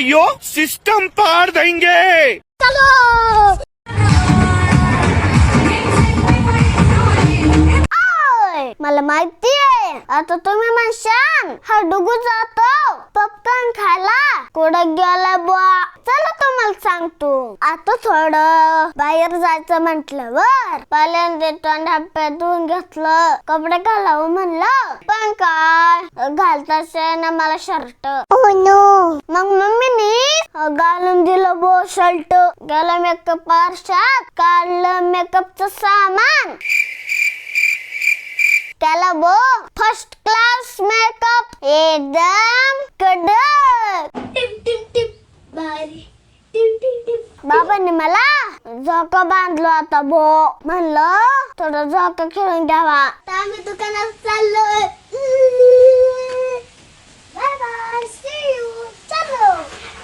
भाइयों सिस्टम पार देंगे चलो मला माहितीये आता तुम्ही म्हणशान हा डुगू जातो पप्कन खायला कुठं गेला बुवा चला तुम्हाला सांगतो आता थोडं बाहेर जायचं म्हटल्यावर पहिल्यांदा तोंड हात धुवून घेतलं कपडे घालावं म्हणलं. पण काय घालताच ना मला शर्ट मग मम्मीनी घालून दिलं बो शर्ट गेलं मेकअप आरशात काढलं मेकअपचं सामान. त्याला बो फर्स्ट क्लास मेकअप एकदम बाबांनी मला झोक बांधलो आता भो म्हणलं थोडं झोक खेळून द्यावा आम्ही दुकानात चाललोय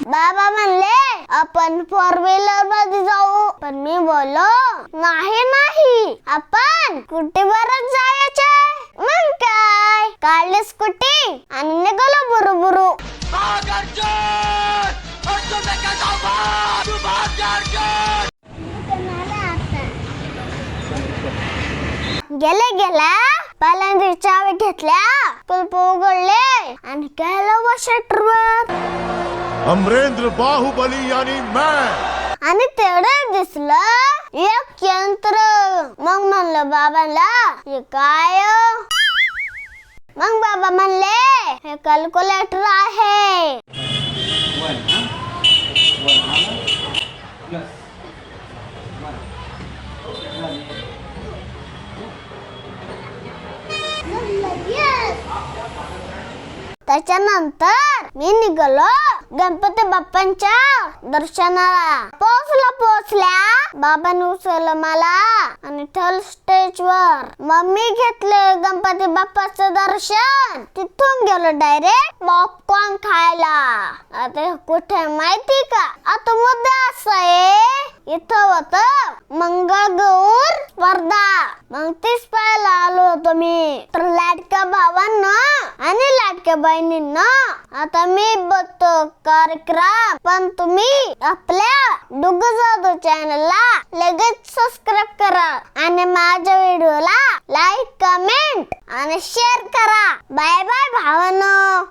बाबा म्हणले आपण फोर व्हीलरमध्ये जाऊ. पण मी बोललो नाही नाही. आपण कुठे स्कूटीवरच जायचं. गेले गेल्या पहिल्यांदा चावी घेतल्या कुलप उघडले आणि गेलो व शटरवर अमरेंद्र बाहुबली यानी मैं. आणि तेवढं दिसलं एक यंत्र. मग म्हणलं बाबांना हे काय मग बाबा म्हणले हे कॅल्क्युलेटर आहे. त्याच्यानंतर मी निघालो गणपती बाप्पांच्या दर्शनाला. पोहोचला पोहोचल्या. बाबाने उचललं मला आणि ठेवलं स्टेजवर मम्मी घेतले गणपती बाप्पाचं दर्शन. तिथून गेलो डायरेक्ट पॉपकॉर्न खायला. आता कुठे माहिती का? आता मग तीच पाहायला आलो होतो मी. तर लाडक्या भावांना आणि लाडक्या बहिणींना आता मी बघतो कार्यक्रम. पण तुम्ही आपल्या डुग जादू चॅनलला लगेच सबस्क्राईब करा आणि माझ्या व्हिडिओला लाईक कमेंट आणि शेअर करा. बाय बाय भावांनो.